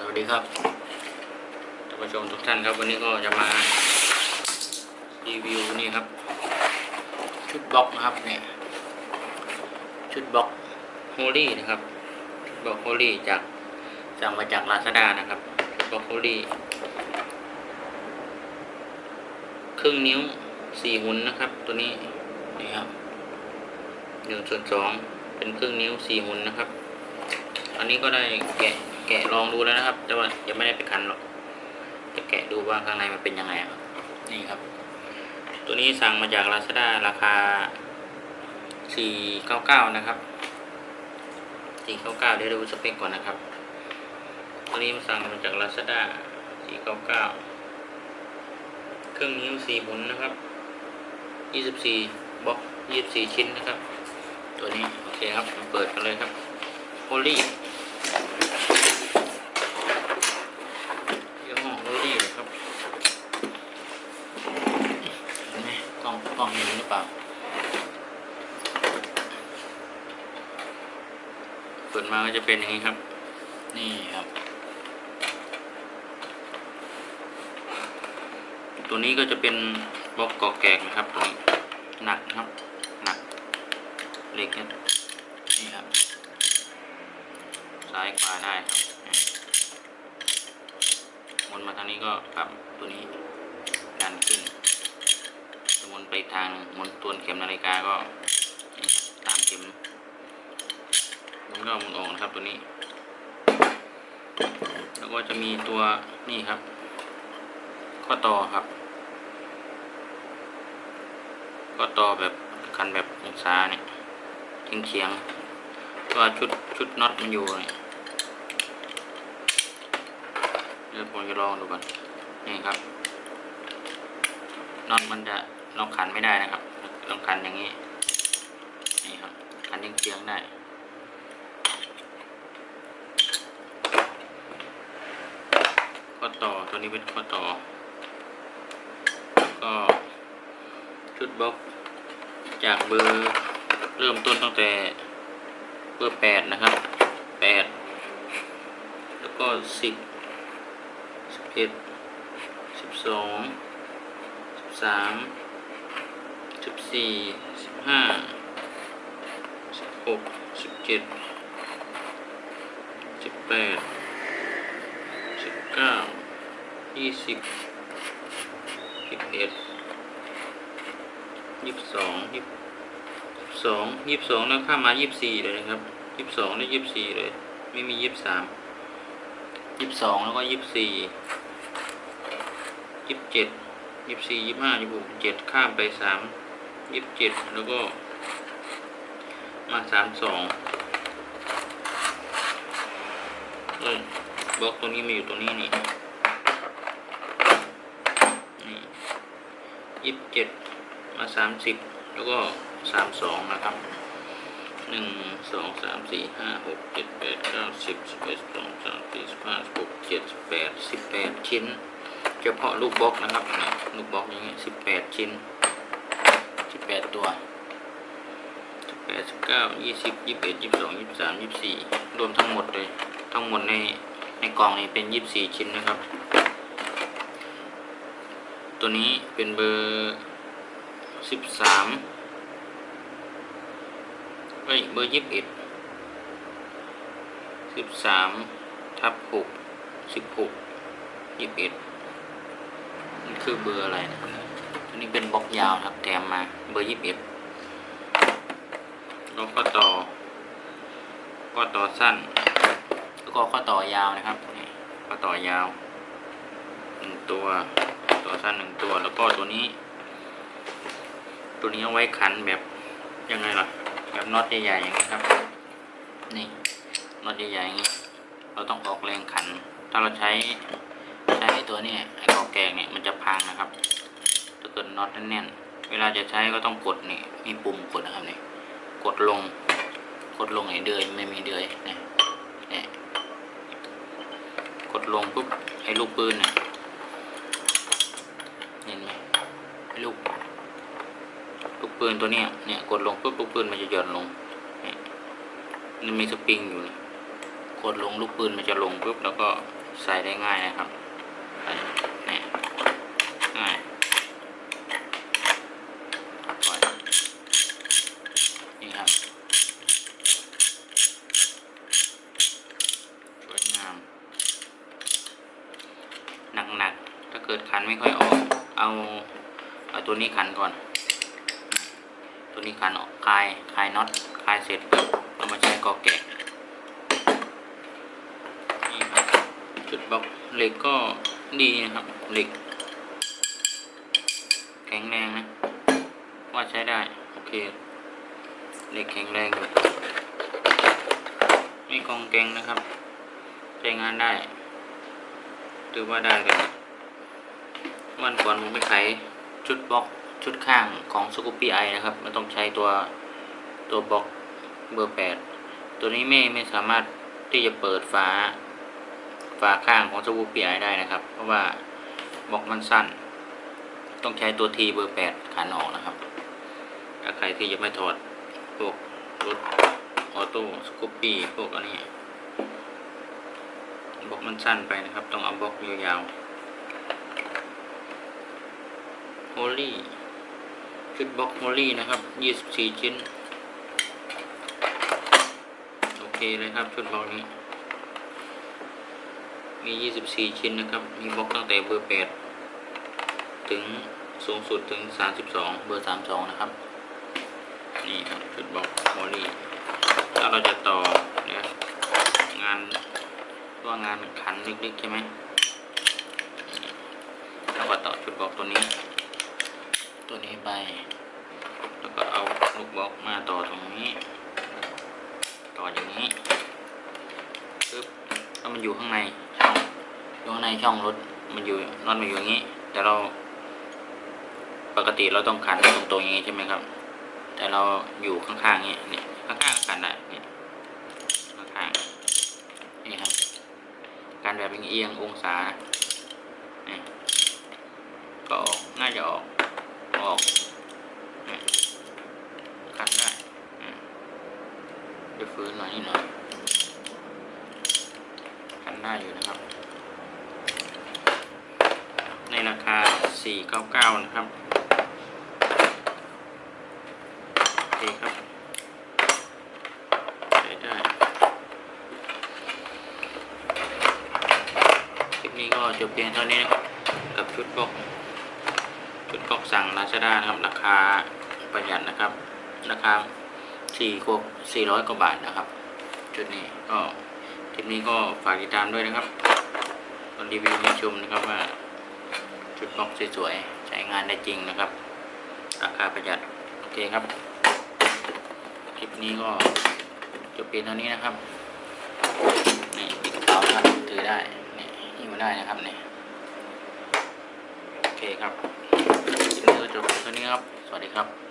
สวัสดีครับท่านผู้ชมทุกท่านครับ วันนี้ก็จะมารีวิวนี่ครับ ชุดบล็อกนะครับเนี่ยชุดบล็อกโฮลี่นะครับชุดบล็อกโฮลี่จากสั่งมาจากลาซาด้านะครับชุดบล็อกโฮลี่ครึ่งนิ้วสี่หุ่นนะครับ ตัวนี้นี่ครับหนึ่งส่วนสองเป็นครึ่งนิ้วสี่หุ่นนะครับ อันนี้ก็ได้แกะ แกะลองดูแล้วนะครับ แต่ว่ายังไม่ได้ไปคันหรอก จะแกะดูว่าข้างในมันเป็นยังไงครับ นี่ครับ ตัวนี้สั่งมาจาก Lazada ราคา 499 นะครับ 499 เดี๋ยวดูสเปคก่อนนะครับ ตัวนี้มาสั่งมาจาก Lazada 499 เครื่องนิ้ว4หมุนนะครับ 24บล็อก24 ชิ้นนะครับ ตัวนี้โอเคครับเปิดกันเลยครับโอลี่ยี่ห้อโอลี่เลยครับเห็นไหมกล้องกล้องเห็นหรือเปล่า เปิดมาก็ จะเป็นอย่างนี้ครับ นี่ครับ ตัวนี้ก็จะเป็นบล็อกกอกแกกนะครับตัวนี้หนักนะครับ หนักเล็กน,นี่ครับ ซ้ายขวาได้ครับหมุนมาทางนี้ก็ปรับตัวนี้ดันขึ้นหมุนไปทางหนึ่งหมุนตัวเข็มนาฬิกาก็ตามเข็ม หมุนก็หมุนออกนะครับตัวนี้ แล้วก็จะมีตัวนี่ครับ ข้อต่อครับก็ต่อแบบคันแบบองศาเนี่ยเฉียงเฉียงตัวชุดชุดน็อตมันอยู่เนี่ยเดี๋ยวผมจะลองดูก่อนนี่ครับน็อตมันจะลองขันไม่ได้นะครับลองขันอย่างนี้นี่ครับขันเฉียงเฉียงได้ ข้อต่อตัวนี้เป็นข้อต่อก็ชุดบล็อกจากเบอร์เริ่มต้นตั้งแต่เบอร์แปดนะครับแปดแล้วก็สิบสิบเอ็ดสิบสองสิบสามสิบสี่สิบห้าสิบหกสิบเจ็ดสิบแปดสิบเก้า ยี่สิบยี่สิบเอ็ดยี่สิบสองยี่สิบสองยี่สิบสองแล้วข้ามายี่สิบสี่เลยนะครับยี่สิบสองแล้วยี่สิบสี่เลย ไม่มียี่สิบสามยี่สิบสองแล้วก็ยี่สิบสี่ยี่สิบเจ็ดยี่สิบสี่ยี่สิบห้ายี่สิบหกเจ็ดข้ามไปสามยี่สิบเจ็ดแล้วก็มาสามสองเอ้ยบล็อกตัวนี้มาอยู่ตัวนี้นี่ ยี่สิบเจ็ดมาสามสิบแล้วก็สามสองนะครับหนึ่งสองสามสี่ห้าหกเจ็ดแปดเก้าสิบสิบเอ็ดสองสามสี่สิบห้าหกเจ็ดสิบแปดสิบแปดชิ้น เฉพาะลูกบล็อกนะครับ ลูกบล็อกอย่างเงี้ยสิบแปดชิ้นสิบแปดตัวสิบแปดสิบเก้ายี่สิบยี่สิบเอ็ดยี่สิบสองยี่สิบสามยี่สิบสี่รวมทั้งหมดเลย ทั้งหมดในในกล่องนี้เป็นยี่สิบสี่ชิ้นนะครับ ตัวนี้เป็นเบอร์สิบสามเอ้ยเบอร์ยี่สิบเอ็ดสิบสามทับหกสิบหกยี่สิบเอ็ดนี่คือเบอร์อะไรนะครับอันนี้เป็นบล็อกยาวครับแถมมาเบอร์ยี่สิบเอ็ดแล้วก็ต่อ ก็ต่อสั้น แล้วก็ข้อต่อยาวนะครับข้อต่อยาวหนึ่งตัว ตัวสั้นหนึ่งตัว แล้วก็ตัวนี้ ตัวนี้เอาไว้ขันแบบยังไงล่ะ แบบน็อตใหญ่ๆอย่างนี้ครับ นี่น็อตใหญ่ๆอย่างนี้ เราต้องออกแรงขัน ถ้าเราใช้ใช้ตัวนี้ไอ้กอกแกงเนี่ยมันจะพังนะครับถ้าเกิดน็อตแน่นๆเวลาจะใช้ก็ต้องกดนี่มีปุ่มกดนะครับนี่กดลง กดลงไอ้เดือยไม่มีเดือยนี่ยเนี่ยกดลงปุ๊บไอ้ลูกปืนเนี่ย เห็นไหม ลูกลูกปืนตัวเนี้ยเนี่ยกดลงปุ๊บลูกปืนมันจะหย่อนลงเนี่ยมันมีสปริงอยู่เนี่ยกดลงลูกปืนมันจะลงปุ๊บแล้วก็ใส่ได้ง่ายนะครับใส่นี่ง่ายปล่อยนี่ครับสวยงามหนักๆถ้าเกิดขันไม่ค่อยออกเอา เอาตัวนี้ขันก่อน ตัวนี้ขันออกคลายคลายน็อตคลายเสร็จปุ๊บเรามาใช้กอแกะนี่ครับจุดบล็อกเหล็กก็ดีนะครับเหล็ก แข็งแรงนะ ว่าใช้ได้ โอเคเหล็กแข็งแรงอยู่ไม่กองแกงนะครับใช้งานได้ถือว่าได้เลยวันก่อนผมไปขาย ชุดบล็อกชุดข้างของสกูปี้ไอนะครับ มันต้องใช้ตัวตัวบล็อกเบอร์แปดตัวนี้ไม่ไม่สามารถที่จะเปิดฝาฝาข้างของสกูปี้ไอได้นะครับ เพราะว่าบล็อกมันสั้น ต้องใช้ตัวทีเบอร์แปดขันออกนะครับ ถ้าใครที่ยังไม่ถอดพวกรถออโต้สกูปี้พวกอันนี้บล็อกมันสั้นไปนะครับ ต้องเอาบล็อกยาวๆ โฮลี่ชุดบล็อกโฮลี่นะครับ24ชิ้น โอเคเลยครับชุดบล็อกนี้ มี24ชิ้นนะครับ มีบล็อกตั้งแต่เบอร์8ถึงสูงสุดถึง32เบอร์32นะครับ นี่ครับชุดบล็อกโฮลี่ถ้าเราจะต่อเนี่ยงานว่างานขันเล็กๆใช่ไหมแล้วก็ต่อชุดบล็อกตัวนี้ ตัวนี้ไป แล้วก็เอาลูกบล็อกมาต่อตรงนี้ ต่ออย่างนี้ปึ๊บแล้วมันอยู่ข้างในช่องอยู่ข้างในช่องรถมันอยู่นอนมาอยู่อย่างนี้ แต่เราปกติเราต้องขันตรงๆอย่างนี้ใช่ไหมครับ แต่เราอยู่ข้างๆอย่างนี้นี่ข้างๆก็ขันได้นี่ข้างๆนี่ครับ การแบบเอียงๆองศานี่ก็ออกน่าจะออก ออกนี่ขันได้เดี๋ยวฟื้นหน่อยนิดหน่อยขันได้อยู่นะครับ ในราคา 499 นะครับโอเคครับใช้ได้คลิปนี้ก็จบเพียงเท่านี้นะครับกับชุดบล็อก ชุดบล็อกสั่งลาซาด้านะครับ ราคาประหยัดนะครับ ราคาสี่กว่าสี่ร้อยกว่าบาทนะครับ ชุดนี้ก็คลิปนี้ก็ฝากติดตามด้วยนะครับตอนรีวิวให้ชมนะครับว่าชุดบล็อกสวยๆ ใช้งานได้จริงนะครับ ราคาประหยัด โอเคครับ คลิปนี้ก็จบเพียงเท่านี้นะครับ นี่ปิดกระเป๋าครับ ถือได้ นี่หิ้วได้นะครับนี่ คครับคลิปนี้ก็จบเพียงเท่านี้ครับ สวัสดีครับ